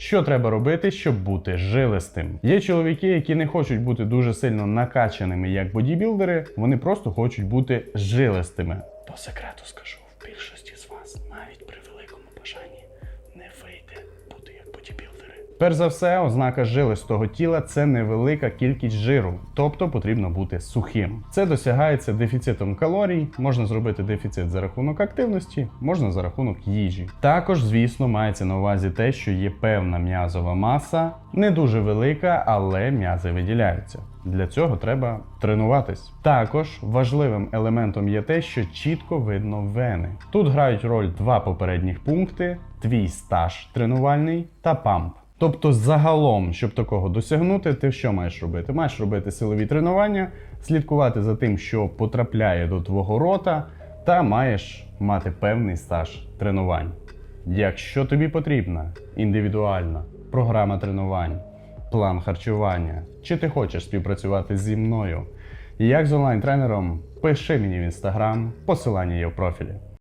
Що треба робити, щоб бути жилистим? Є чоловіки, які не хочуть бути дуже сильно накачаними як бодібілдери, вони просто хочуть бути жилистими. По секрету скажу, в більшості з вас навіть при великому бажанні Перш за все, ознака жилистого тіла це невелика кількість жиру, тобто потрібно бути сухим. Це досягається дефіцитом калорій, можна зробити дефіцит за рахунок активності, можна за рахунок їжі. Також, звісно, мається на увазі те, що є певна м'язова маса, не дуже велика, але м'язи виділяються. Для цього треба тренуватись. Також важливим елементом є те, що чітко видно вени. Тут грають роль два попередніх пункти: твій стаж тренувальний та памп. Тобто, загалом, щоб такого досягнути, ти що маєш робити? Маєш робити силові тренування, слідкувати за тим, що потрапляє до твого рота, та маєш мати певний стаж тренувань. Якщо тобі потрібна індивідуальна програма тренувань, план харчування, чи ти хочеш співпрацювати зі мною, як з онлайн-тренером, пиши мені в інстаграм, посилання є в профілі.